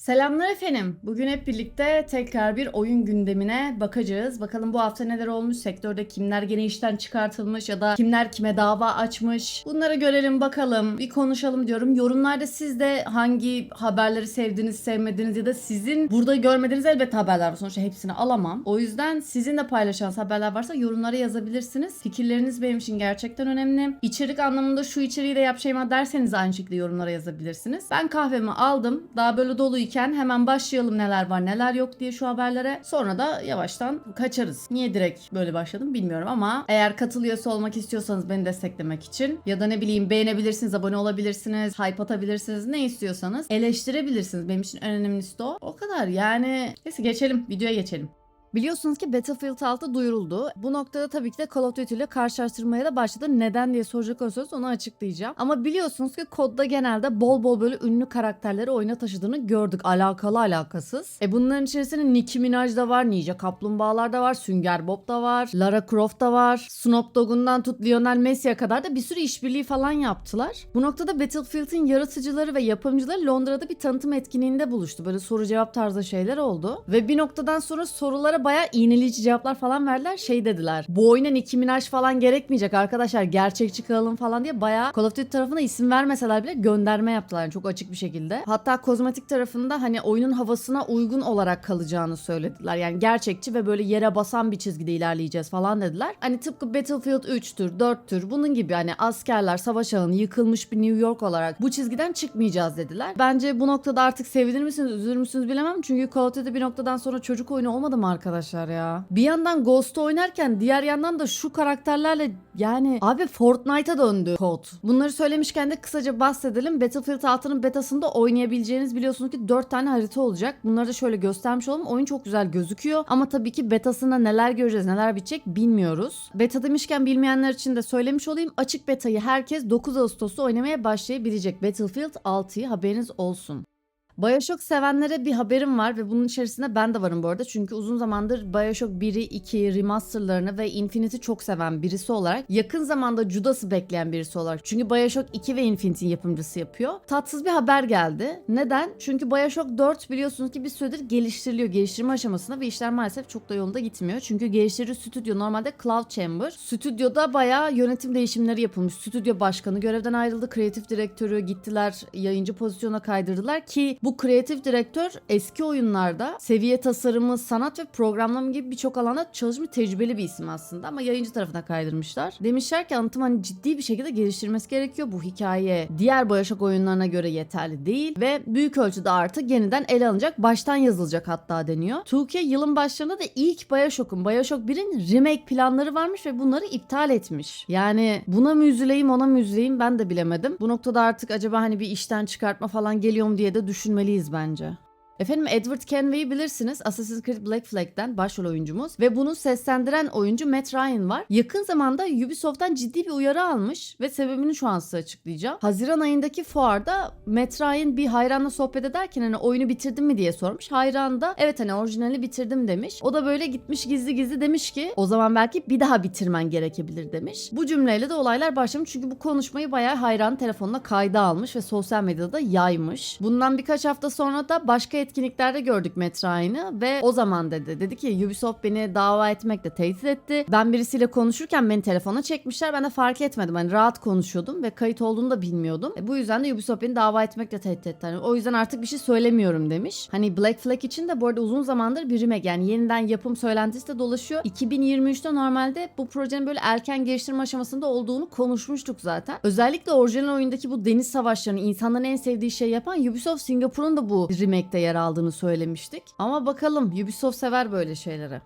Selamlar efendim. Bugün hep birlikte tekrar bir oyun gündemine bakacağız. Bakalım bu hafta neler olmuş, sektörde kimler gene işten çıkartılmış ya da kimler kime dava açmış. Bunları görelim bakalım, bir konuşalım diyorum. Yorumlarda siz de hangi haberleri sevdiniz, sevmediniz ya da sizin burada görmediğiniz elbette haberler var. Sonuçta hepsini alamam. O yüzden sizinle paylaşan haberler varsa yorumlara yazabilirsiniz. Fikirleriniz benim için gerçekten önemli. İçerik anlamında şu içeriği de yap Şeyma derseniz aynı şekilde yorumlara yazabilirsiniz. Ben kahvemi aldım. Daha böyle doluyken hemen başlayalım neler var neler yok diye şu haberlere. Sonra da yavaştan kaçarız. Niye direkt böyle başladım bilmiyorum ama eğer katılıyorsa olmak istiyorsanız beni desteklemek için ya da ne bileyim beğenebilirsiniz, abone olabilirsiniz, hype atabilirsiniz ne istiyorsanız eleştirebilirsiniz. Benim için en önemlisi de o. O kadar yani. Neyse geçelim videoya geçelim. Biliyorsunuz ki Battlefield 6 duyuruldu. Bu noktada tabii ki de Call of Duty ile karşılaştırmaya da başladı. Neden diye soracak olursanız onu açıklayacağım. Ama biliyorsunuz ki kodda genelde bol bol böyle ünlü karakterleri oyuna taşıdığını gördük. Alakalı alakasız. E bunların içerisinde Nicki Minaj da var, Ninja Kaplumbağalar da var, Sünger Bob da var, Lara Croft da var. Snoop Dogg'undan tut Lionel Messi'ye kadar da bir sürü işbirliği falan yaptılar. Bu noktada Battlefield'in yaratıcıları ve yapımcıları Londra'da bir tanıtım etkinliğinde buluştu. Böyle soru cevap tarzı şeyler oldu. Ve bir noktadan sonra sorulara bayağı iğneleyici cevaplar falan verdiler. Şey dediler. Bu oyuna Nicki Minaj falan gerekmeyecek arkadaşlar. Gerçekçi kalalım falan diye bayağı Call of Duty tarafına isim vermeseler bile gönderme yaptılar. Yani çok açık bir şekilde. Hatta kozmetik tarafında hani oyunun havasına uygun olarak kalacağını söylediler. Yani gerçekçi ve böyle yere basan bir çizgide ilerleyeceğiz falan dediler. Hani tıpkı Battlefield 3'tür, 4'tür bunun gibi hani askerler savaş alanı yıkılmış bir New York olarak bu çizgiden çıkmayacağız dediler. Bence bu noktada artık sevinir misiniz, üzülür müsünüz bilemem. Çünkü Call of Duty bir noktadan sonra çocuk oyunu olmadı mı arkadaşlar ya? Bir yandan Ghost'u oynarken diğer yandan da şu karakterlerle yani abi Fortnite'a döndü kod. Bunları söylemişken de kısaca bahsedelim. Battlefield 6'nın betasında oynayabileceğiniz biliyorsunuz ki 4 tane harita olacak. Bunları da şöyle göstermiş olalım. Oyun çok güzel gözüküyor ama tabii ki betasında neler göreceğiz, neler bitecek bilmiyoruz. Beta demişken bilmeyenler için de söylemiş olayım. Açık betayı herkes 9 Ağustos'ta oynamaya başlayabilecek. Battlefield 6'yı haberiniz olsun. Bioshock sevenlere bir haberim var ve bunun içerisinde ben de varım bu arada. Çünkü uzun zamandır Bioshock 1'i, 2'yi, remasterlarını ve Infinite'i çok seven birisi olarak yakın zamanda Judas'ı bekleyen birisi olarak. Çünkü Bioshock 2 ve Infinite'in yapımcısı yapıyor. Tatsız bir haber geldi. Neden? Çünkü Bioshock 4 biliyorsunuz ki bir süredir geliştiriliyor. Geliştirme aşamasında ve işler maalesef çok da yolunda gitmiyor. Çünkü geliştirici stüdyo normalde Cloud Chamber. Stüdyoda bayağı yönetim değişimleri yapılmış. Stüdyo başkanı görevden ayrıldı. Kreatif direktörü gittiler yayıncı pozisyona kaydırdılar ki bu kreatif direktör eski oyunlarda seviye tasarımı, sanat ve programlama gibi birçok alanda çalışmış tecrübeli bir isim aslında ama yayıncı tarafına kaydırmışlar. Demişler ki anlatım hani ciddi bir şekilde geliştirmesi gerekiyor. Bu hikaye diğer Bioshock oyunlarına göre yeterli değil ve büyük ölçüde artık yeniden ele alınacak, baştan yazılacak hatta deniyor. 2K yılın başlarında da ilk Bioshock'un, Bioshock 1'in remake planları varmış ve bunları iptal etmiş. Yani buna mı üzüleyim ona mı üzüleyim ben de bilemedim. Bu noktada artık acaba hani bir işten çıkartma falan geliyor mu diye de düşünmeliyiz bence. Efendim Edward Kenway'i bilirsiniz. Assassin's Creed Black Flag'den başrol oyuncumuz. Ve bunu seslendiren oyuncu Matt Ryan var. Yakın zamanda Ubisoft'tan ciddi bir uyarı almış ve sebebini şu an size açıklayacağım. Haziran ayındaki fuarda Matt Ryan bir hayranla sohbet ederken hani oyunu bitirdin mi diye sormuş. Hayran da evet hani orijinali bitirdim demiş. O da böyle gitmiş gizli gizli demiş ki o zaman belki bir daha bitirmen gerekebilir demiş. Bu cümleyle de olaylar başlamış çünkü bu konuşmayı bayağı hayran telefonuna kayda almış ve sosyal medyada da yaymış. Bundan birkaç hafta sonra da başka etkinliklerde gördük Matt Ryan'ı ve o zaman dedi. Dedi ki Ubisoft beni dava etmekle tehdit etti. Ben birisiyle konuşurken beni telefona çekmişler. Ben de fark etmedim. Hani rahat konuşuyordum ve kayıt olduğunu da bilmiyordum. E, bu yüzden de Ubisoft beni dava etmekle tehdit etti. Hani o yüzden artık bir şey söylemiyorum demiş. Hani Black Flag için de bu arada uzun zamandır bir remake yani yeniden yapım söylentisi de dolaşıyor. 2023'te normalde bu projenin böyle erken geliştirme aşamasında olduğunu konuşmuştuk zaten. Özellikle orijinal oyundaki bu deniz savaşlarını insanların en sevdiği şey yapan Ubisoft Singapur'un da bu remake'de yer aldığını söylemiştik. Ama bakalım Ubisoft sever böyle şeyleri.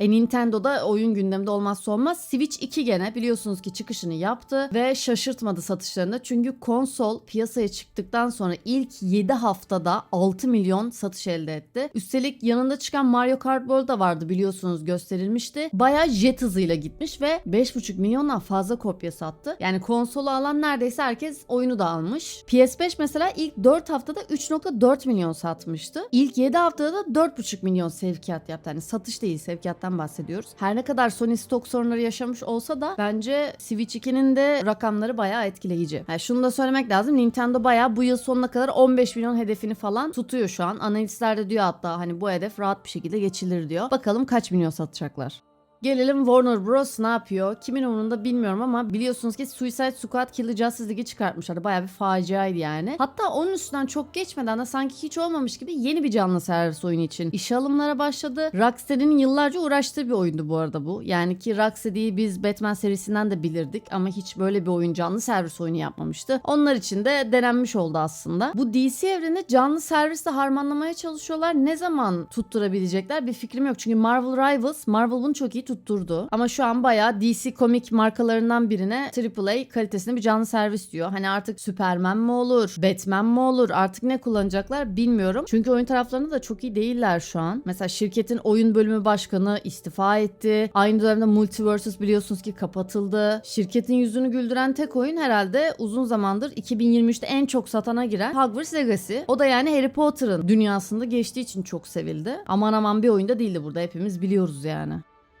E Nintendo'da oyun gündemde olmazsa olmaz. Switch 2 gene biliyorsunuz ki çıkışını yaptı ve şaşırtmadı satışlarını. Çünkü konsol piyasaya çıktıktan sonra ilk 7 haftada 6 milyon satış elde etti. Üstelik yanında çıkan Mario Kart World da vardı biliyorsunuz gösterilmişti. Bayağı jet hızıyla gitmiş ve 5,5 milyondan fazla kopya sattı. Yani konsolu alan neredeyse herkes oyunu da almış. PS5 mesela ilk 4 haftada 3.4 milyon satmıştı. İlk 7 haftada da 4,5 milyon sevkiyat yaptı. Yani satış değil sevkiyat şirketten bahsediyoruz. Her ne kadar Sony stok sorunları yaşamış olsa da bence Switch 2'nin de rakamları bayağı etkileyici. Yani şunu da söylemek lazım. Nintendo bayağı bu yıl sonuna kadar 15 milyon hedefini falan tutuyor şu an. Analistler de diyor hatta hani bu hedef rahat bir şekilde geçilir diyor. Bakalım kaç milyon satacaklar. Gelelim Warner Bros. ne yapıyor? Kimin umurunda bilmiyorum ama biliyorsunuz ki Suicide Squad Kill Justice League'i çıkartmışlardı. Bayağı bir faciaydı yani. Hatta onun üstünden çok geçmeden de sanki hiç olmamış gibi yeni bir canlı servis oyunu için işe alımlara başladı. Rocksteady'nin yıllarca uğraştığı bir oyundu bu arada bu. Yani ki Rocksteady'yi biz Batman serisinden de bilirdik ama hiç böyle bir oyun canlı servis oyunu yapmamıştı. Onlar için de denenmiş oldu aslında. Bu DC evrenini canlı servisle harmanlamaya çalışıyorlar. Ne zaman tutturabilecekler bir fikrim yok. Çünkü Marvel Rivals, Marvel bunu çok iyi tutturdu. Ama şu an bayağı DC komik markalarından birine AAA kalitesinde bir canlı servis diyor. Hani artık Superman mi olur, Batman mi olur artık ne kullanacaklar bilmiyorum. Çünkü oyun taraflarında da çok iyi değiller şu an. Mesela şirketin oyun bölümü başkanı istifa etti. Aynı dönemde Multiversus biliyorsunuz ki kapatıldı. Şirketin yüzünü güldüren tek oyun herhalde uzun zamandır 2023'te en çok satana giren Hogwarts Legacy. O da yani Harry Potter'ın dünyasında geçtiği için çok sevildi. Aman aman bir oyunda değildi burada hepimiz biliyoruz yani.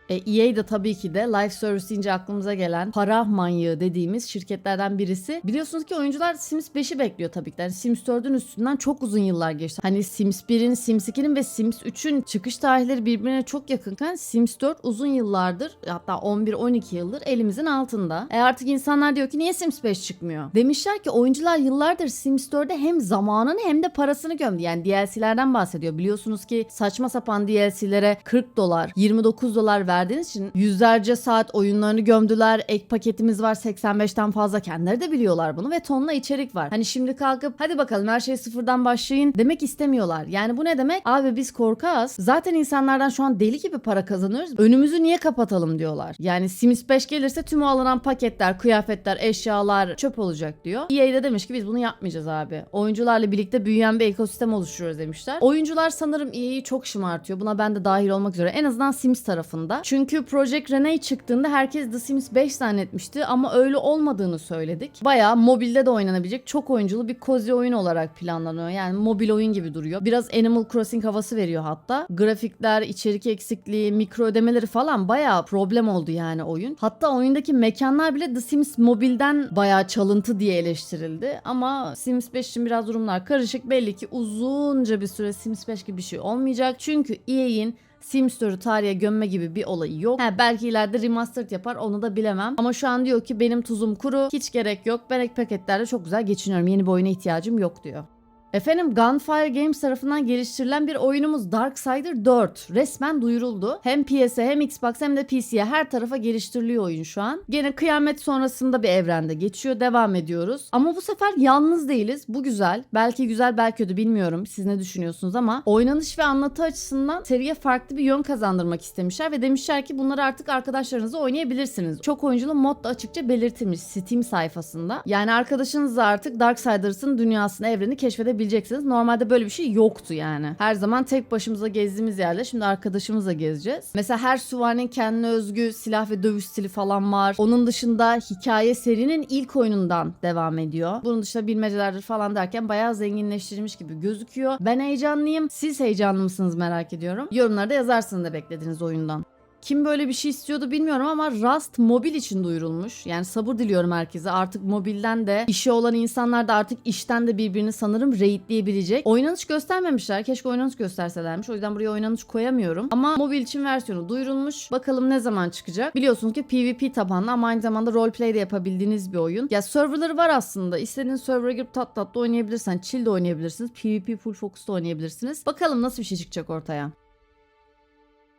E, EA de tabii ki de live service deyince aklımıza gelen para manyağı dediğimiz şirketlerden birisi. Biliyorsunuz ki oyuncular Sims 5'i bekliyor tabii ki. Yani Sims 4'ün üstünden çok uzun yıllar geçti. Hani Sims 1'in, Sims 2'nin ve Sims 3'ün çıkış tarihleri birbirine çok yakınken Sims 4 uzun yıllardır hatta 11-12 yıldır elimizin altında. E artık insanlar diyor ki niye Sims 5 çıkmıyor? Demişler ki oyuncular yıllardır Sims 4'e hem zamanını hem de parasını gömdü. Yani DLC'lerden bahsediyor. Biliyorsunuz ki saçma sapan DLC'lere 40 dolar, 29 dolar verdiğiniz için yüzlerce saat oyunlarını gömdüler. Ek paketimiz var 85'ten fazla. Kendileri de biliyorlar bunu ve tonla içerik var. Hani şimdi kalkıp hadi bakalım her şey sıfırdan başlayın demek istemiyorlar. Yani bu ne demek? Abi biz korkağız. Zaten insanlardan şu an deli gibi para kazanıyoruz. Önümüzü niye kapatalım diyorlar. Yani Sims 5 gelirse tüm o alınan paketler, kıyafetler, eşyalar çöp olacak diyor. EA de demiş ki biz bunu yapmayacağız abi. Oyuncularla birlikte büyüyen bir ekosistem oluşturuyoruz demişler. Oyuncular sanırım EA'yi çok şımartıyor. Buna ben de dahil olmak üzere. En azından Sims tarafında. Çünkü Project Rene çıktığında herkes The Sims 5 zannetmişti ama öyle olmadığını söyledik. Bayağı mobilde de oynanabilecek çok oyunculu bir cozy oyun olarak planlanıyor. Yani mobil oyun gibi duruyor. Biraz Animal Crossing havası veriyor hatta. Grafikler, içerik eksikliği, mikro ödemeleri falan bayağı problem oldu yani oyun. Hatta oyundaki mekanlar bile The Sims mobilden bayağı çalıntı diye eleştirildi. Ama Sims 5 için biraz durumlar karışık. Belli ki uzunca bir süre Sims 5 gibi bir şey olmayacak. Çünkü EA'in Sims 4'ü tarihe gömme gibi bir olayı yok. Ha, belki ileride remastered yapar onu da bilemem. Ama şu an diyor ki benim tuzum kuru. Hiç gerek yok. Ben ek paketlerle çok güzel geçiniyorum. Yeni bir oyuna ihtiyacım yok diyor. Efendim Gunfire Games tarafından geliştirilen bir oyunumuz Darksider 4 resmen duyuruldu. Hem PS hem Xbox hem de PC'ye her tarafa geliştiriliyor oyun şu an. Gene kıyamet sonrasında bir evrende geçiyor. Devam ediyoruz. Ama bu sefer yalnız değiliz. Bu güzel. Belki güzel belki kötü bilmiyorum. Siz ne düşünüyorsunuz ama oynanış ve anlatı açısından seriye farklı bir yön kazandırmak istemişler ve demişler ki bunları artık arkadaşlarınızla oynayabilirsiniz. Çok oyunculu mod da açıkça belirtilmiş Steam sayfasında. Yani arkadaşınızla artık Darksiders'ın dünyasını, evreni keşfedebilirsiniz bileceksiniz. Normalde böyle bir şey yoktu yani. Her zaman tek başımıza gezdiğimiz yerle şimdi arkadaşımızla gezeceğiz. Mesela her süvarinin kendine özgü silah ve dövüş stili falan var. Onun dışında hikaye serinin ilk oyunundan devam ediyor. Bunun dışında bilmecelerdir falan derken bayağı zenginleştirilmiş gibi gözüküyor. Ben heyecanlıyım. Siz heyecanlı mısınız merak ediyorum. Yorumlarda yazarsınız da beklediğiniz oyundan. Kim böyle bir şey istiyordu bilmiyorum ama Rust mobil için duyurulmuş. Yani sabır diliyorum herkese. Artık mobilden de işi olan insanlar da artık işten de birbirini sanırım raidleyebilecek. Oynanış göstermemişler. Keşke oynanış gösterselermiş. O yüzden buraya oynanış koyamıyorum. Ama mobil için versiyonu duyurulmuş. Bakalım ne zaman çıkacak. Biliyorsunuz ki PvP tabanlı ama aynı zamanda roleplay de yapabildiğiniz bir oyun. Ya serverları var aslında. İstediğiniz server'a girip tat tatlı oynayabilirsen, chill de oynayabilirsiniz. PvP full focus da oynayabilirsiniz. Bakalım nasıl bir şey çıkacak ortaya.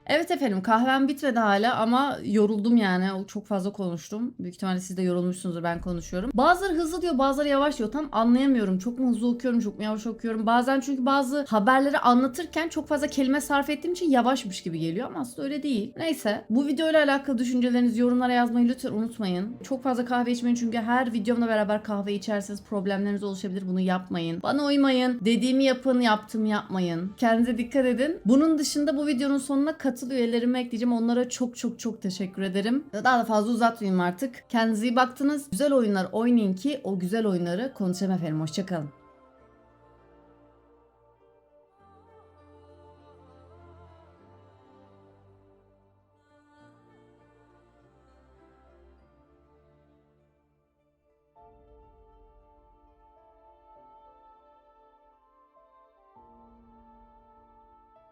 Evet efendim kahvem bitmedi hala ama yoruldum yani. Çok fazla konuştum. Büyük ihtimalle siz de yorulmuşsunuzdur ben konuşuyorum. Bazıları hızlı diyor bazıları yavaş diyor. Tam anlayamıyorum. Çok mu hızlı okuyorum çok mu yavaş okuyorum. Bazen çünkü bazı haberleri anlatırken çok fazla kelime sarf ettiğim için yavaşmış gibi geliyor ama aslında öyle değil. Neyse bu videoyla alakalı düşüncelerinizi yorumlara yazmayı lütfen unutmayın. Çok fazla kahve içmeyin çünkü her videomla beraber kahve içerseniz problemleriniz oluşabilir. Bunu yapmayın. Bana uymayın. Dediğimi yapın, yaptığımı yapmayın. Kendinize dikkat edin. Bunun dışında bu videonun sonuna katıl üyelerimi ekleyeceğim. Onlara çok çok çok teşekkür ederim. Daha da fazla uzatmayayım artık. Kendinize iyi baktınız. Güzel oyunlar oynayın ki o güzel oyunları konuşalım efendim. Hoşçakalın.